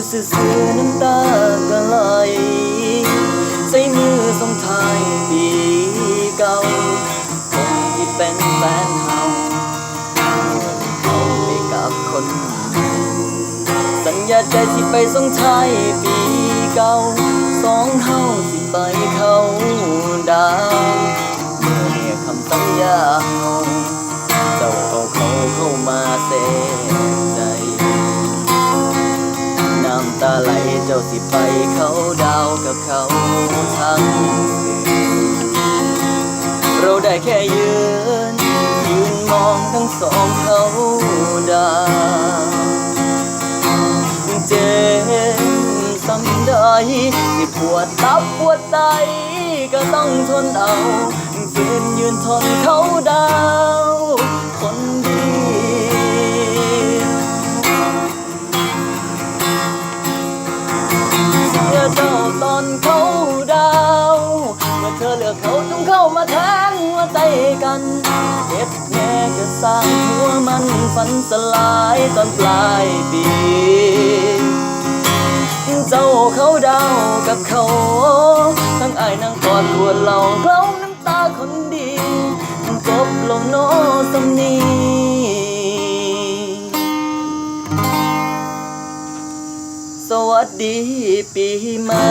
อยู่ซื่อๆน้ำตาก็ไหลใส่มือส่งท้ายปีเก่าคนที่เป็นแฟนเฮาเขาไปกับคนสัญญาใจสิไปส่งท้ายปีเก่าสองเฮาสิไปเข้าดา ไหลเจ้าสิไปเขาดาวกับเขาทั้งเราได้แค่ยืน ยืนมองทั้งสองเขาดาวเจ็บซ้ำได้สิปวดตับปวดไตก็ต้องทนเอาฝืนยืนทนเขาด เขาต้ามาแทนหัวใจกันเจ็บแน่ก็สร้างหัวมันฝันสลายตอนปลายปี เจ้าเขาดาวกับเขา ทั้งไอายนั่งกอดขวดเหล้าเคล้าน้ำตาคนดีจบลงโนสำนีสวัสดีปีใหม่